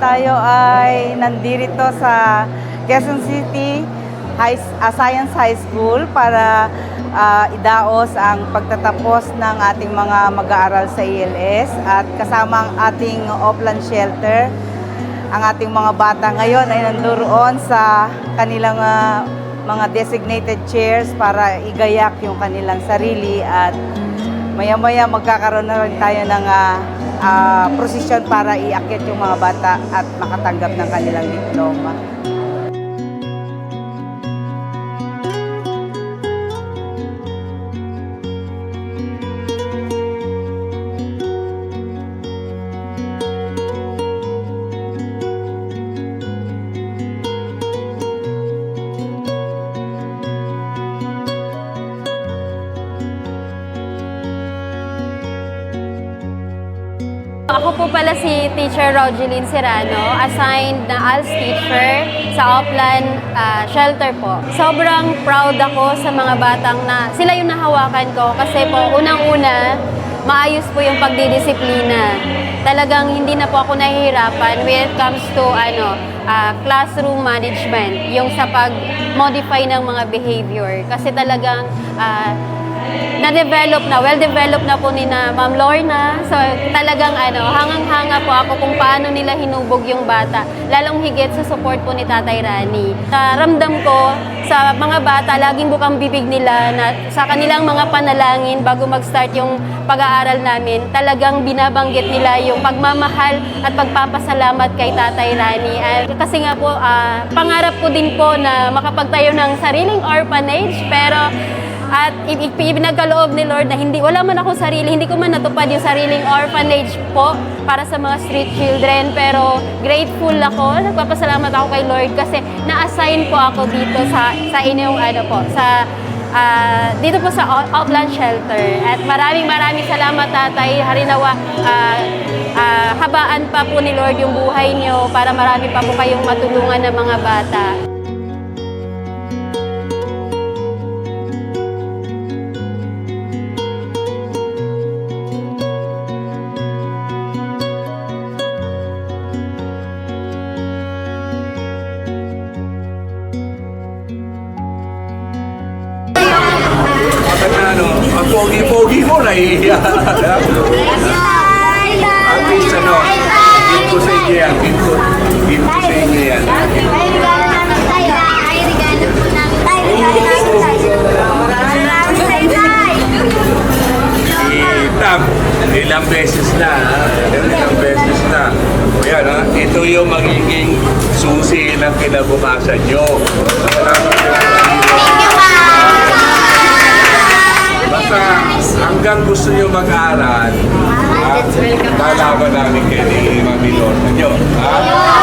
Tayo ay nandito sa Quezon City High, ah, Science High School para ah, idaos ang pagtatapos ng ating mga mag-aaral sa ELS at kasama ang ating Oplan Shelter. Ang ating mga bata ngayon ay nandoon sa kanilang ah, mga designated chairs para igayak yung kanilang sarili at maya-maya magkakaroon na rin tayo ng ah, ah, prosesyon para iakyat yung mga bata at makatanggap ng kanilang diploma. Ako po pala si Teacher Rogeline Serrano, assigned na ALS teacher sa Oplan ah, Shelter po. Sobrang proud ako sa mga batang na sila yung nahawakan ko kasi po unang-una, maayos po yung pagdidisiplina. Talagang hindi na po ako nahihirapan when it comes to ano, ah, classroom management, yung sa pag-modify ng mga behavior. Kasi talagang ah, na-develop na, well-developed na po ni na Ma'am Lorna. So talagang ano, hangang-hanga po ako kung paano nila hinubog yung bata. Lalong higit sa support po ni Tatay Rani. Naramdam ko sa mga bata, laging bukang bibig nila na sa kanilang mga panalangin bago mag-start yung pag-aaral namin, talagang binabanggit nila yung pagmamahal at pagpapasalamat kay Tatay Rani. At kasi nga po, ah, pangarap ko din po na makapagtayo ng sariling orphanage, pero at i- i- ibinagkaloob ni Lord na hindi, wala man ako sarili, hindi ko man natupad yung sariling orphanage po para sa mga street children. Pero grateful ako, nagpapasalamat ako kay Lord kasi na-assign po ako dito sa, sa inyong ano po, sa ah, dito po sa Out- Outland Shelter. At maraming maraming salamat tatay. Harinawa, ah, ah, habaan pa po ni Lord yung buhay niyo para marami pa po kayong matulungan ng mga bata. Pogi-pogi mo, nahihiya. At least ano, give ko sa inyo yan, give ko, give ko sa inyo yan. Tam, ilang beses na, ilang beses na. O yan, ha? ito yung magiging susi ng kinabukasan nyo. Basta hanggang gusto nyo mag-aral, ha? lalaban namin kayo ni Mami Lord. Nyo, ha?